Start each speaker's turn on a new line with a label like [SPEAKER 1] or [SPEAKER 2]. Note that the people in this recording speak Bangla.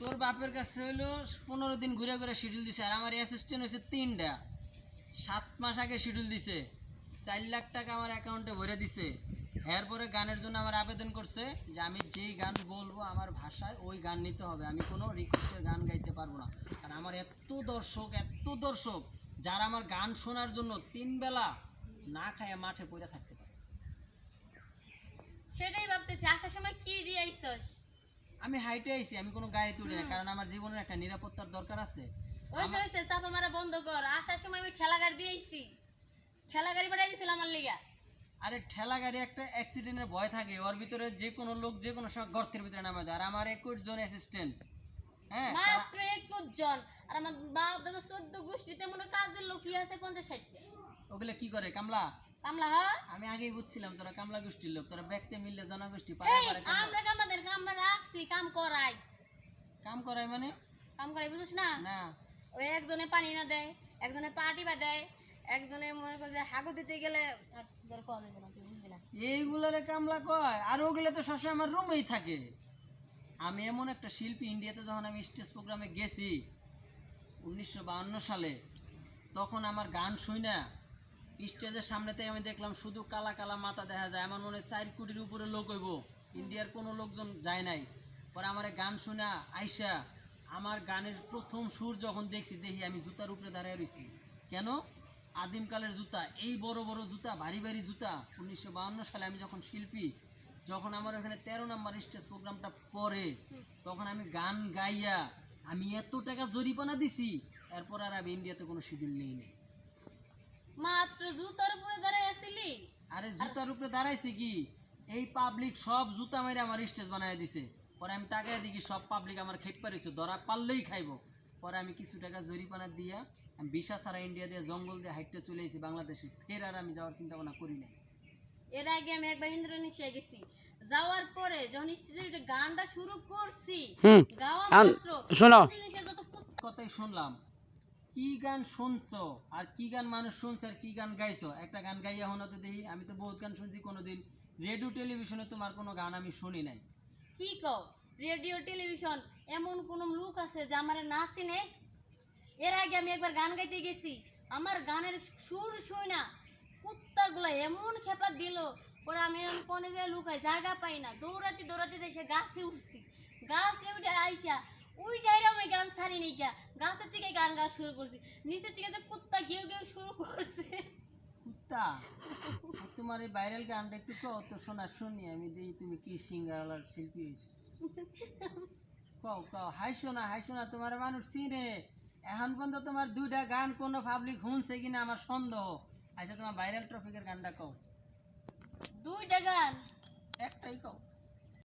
[SPEAKER 1] তোর বাপের কাছে হইল পনেরো দিন ঘুরে ঘুরে শিডিউল দিছে, আর আমার অ্যাসিস্ট্যান্ট হয়েছে তিনটা। সাত মাস আগে শিডিউল দিছে, চার লাখ টাকা আমার অ্যাকাউন্টে ভরে দিছে। এরপরে গানের জন্য আমার আবেদন করছে যে আমি যেই গান বলব আমার ভাষায় ওই গান নিতে হবে। আমি কোনো রিকোয়েস্টের গান গাইতে পারব না। আর আমার এত দর্শক এত দর্শক, যারা আমার গান শোনার জন্য তিন বেলা না খায় মাঠে পড়ে থাকতে পারে।
[SPEAKER 2] সেটাই ভাবতেছি, আসার সময় কি দিয়ে আইসস?
[SPEAKER 1] আমি হাইটে আইছি আমি কোনো গাড়ি তুলি না কারণ আমার জীবনের একটা নিরাপত্তার দরকার আছে।
[SPEAKER 2] ওইসে ওইসে চাপা মারা বন্ধ কর আসার সময় আমি ঠেলা গাড়ি দিয়ে আইছি। ঠেলা গাড়ি পাঠাই দিছিল আমার লিগা।
[SPEAKER 1] আরে ঠেলা গাড়ি একটা অ্যাক্সিডেন্টের ভয় থাকে ওর ভিতরে যে কোনো লোক যে কোনো সময় গর্তের ভিতরে নামে দেয়। আর আমার একুশ জন অ্যাসিস্ট্যান্ট হ্যাঁ তারা-
[SPEAKER 2] মাত্র একুশ জন। আর আমার বাপ দাদা চোদ্দ গোষ্ঠীতে মনে হয় কাজের লোক কি আছে পঞ্চাশ ষাটটা।
[SPEAKER 1] ওগুলো কি করে কামলা?
[SPEAKER 2] কামলা হ্যাঁ?
[SPEAKER 1] আমি আগেই বুঝছিলাম তোরা কামলা গোষ্ঠীর লোক তোরা ব্যক্তি মিললে জনগোষ্ঠী পাড়ায় পাড়ায় কামলা-
[SPEAKER 2] আমরা আমাদের আমরা রাখছি কাম করাই।
[SPEAKER 1] কাম করায় মানে?
[SPEAKER 2] কাম করাই বুঝিস না?
[SPEAKER 1] না।
[SPEAKER 2] ওই একজনে পানি না দেয় একজনে পাটি বা দেয় একজনে মনে করে যে হাগু দিতে গেলে তোর দেবে না তুই বুঝবি না।
[SPEAKER 1] এইগুলারে কামলা কয় আর ওগুলো তো সবসময় আমার রুমেই থাকে। আমি এমন একটা শিল্পী ইন্ডিয়াতে যখন আমি স্টেজ প্রোগ্রামে গেছি উনিশশো বাহান্ন সালে তখন আমার গান শুই না। স্টেজের সামনেতে আমি দেখলাম শুধু কালা কালা মাথা দেখা যায়। আমার মনে চার কোটির উপরে লোক হইব। ইন্ডিয়ার কোনো লোকজন যায় নাই। পরে আমার গান শুনা আইসা আমার গানের প্রথম সুর যখন দেখছি, দেখি আমি জুতার উপরে দাঁড়িয়ে রয়েছি কেন? আদিমকালের জুতা, এই বড় বড় জুতা, ভারী ভারী জুতা। উনিশশো সালে আমি যখন শিল্পী, যখন আমার ওখানে তেরো নম্বর স্টেজ প্রোগ্রামটা পরে, তখন আমি গান গাইয়া আমি এত টাকা জরিপানা দিছি, এরপর আর আমি ইন্ডিয়াতে কোনো শিডিউল নেই নেই
[SPEAKER 2] মাত্র জুতার উপরে দাঁড়াই আসিলি?
[SPEAKER 1] আরে জুতার উপরে দাঁড়াইছে কি? এই পাবলিক সব জুতা মেরে আমার স্টেজ বানায় দিছে। পরে আমি টাকায় দেখি সব পাবলিক আমার খেট পারিছে ধরা পারলেই খাইবো। পরে আমি কিছু টাকা জরিপানা দিয়া আমি বিশা সারা ইন্ডিয়া দিয়ে জঙ্গল দিয়ে হাইটে চলে এসেছি বাংলাদেশে। ফের আর আমি যাওয়ার চিন্তা ভাবনা করি নাই।
[SPEAKER 2] এর আগে আমি একবার ইন্দ্রনীশে গেছি। যাওয়ার পরে যখন স্টেজে গানটা শুরু করছি
[SPEAKER 3] হুম।
[SPEAKER 2] গাওয়া
[SPEAKER 3] শোনো।
[SPEAKER 1] কথাই শুনলাম। কি গান শুনছো? আর কি গান মানুষ শুনছে আর কি গান গাইছো? একটা গান গাইয়া হনো তো দেখি, আমি তো বহুত গান শুনছি কোনোদিন। রেডিও টেলিভিশনে তোমার কোনো গান আমি শুনি নাই।
[SPEAKER 2] কি কও? রেডিও টেলিভিশন এমন কোন লোক আছে যে আমার না চিনে? এর আগে আমি একবার গান গাইতে গেছি। আমার গানের সুর শুই না। কুত্তাগুলো এমন খেপা দিল ওরা আমি এমন কোনে যে লুকাই, জায়গা পাই না। দৌড়াতে দৌড়াতে এসে গাছে উঠছি। গাছে উঠে আইসা ওই টাইরে আমি গান ছাড়ি নি গা গাছের থেকে গান গাওয়া শুরু করছি। নিচের থেকে যে কুত্তা গেউ গেউ শুরু করছে।
[SPEAKER 1] কুত্তা? তোমার এই ভাইরাল গানটা একটু কও তো শোনা শুনি আমি দেখি তুমি কি সিঙ্গার শিল্পী হয়েছো। কও কও হাইসো না হাইসো না তোমার মানুষ চিনে। এখন পর্যন্ত তোমার দুইটা গান কোনো পাবলিক শুনছে কিনা আমার সন্দেহ। আচ্ছা তোমার ভাইরাল ট্রফিকের গানটা কও।
[SPEAKER 2] দুইটা গান।
[SPEAKER 1] একটাই কও।